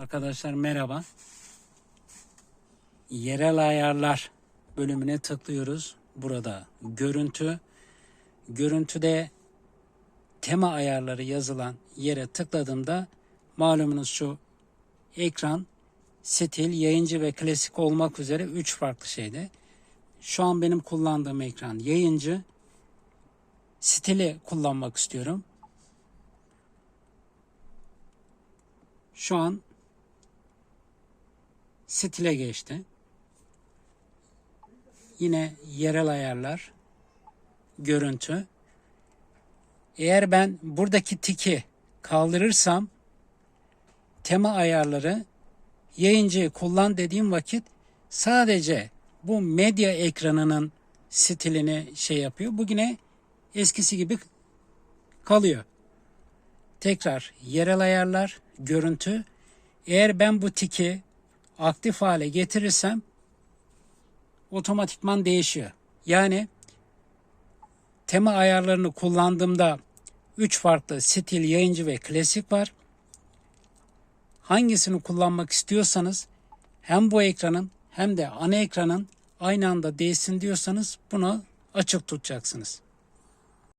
Arkadaşlar merhaba. Yerel ayarlar bölümüne tıklıyoruz. Burada görüntü. Görüntüde tema ayarları yazılan yere tıkladığımda malumunuz şu ekran stil, yayıncı ve klasik olmak üzere 3 farklı şeyde. Şu an benim kullandığım ekran yayıncı. Stili kullanmak istiyorum. Şu an stile geçti. Yine yerel ayarlar, görüntü. Eğer ben buradaki tiki kaldırırsam tema ayarları yayıncıyı kullan dediğim vakit sadece bu medya ekranının stilini şey yapıyor. Bu yine eskisi gibi kalıyor. Tekrar yerel ayarlar, görüntü. Eğer ben bu tiki aktif hale getirirsem otomatikman değişiyor. Yani tema ayarlarını kullandığımda 3 farklı stil, yayıncı ve klasik var. Hangisini kullanmak istiyorsanız hem bu ekranın hem de ana ekranın aynı anda değişsin diyorsanız bunu açık tutacaksınız.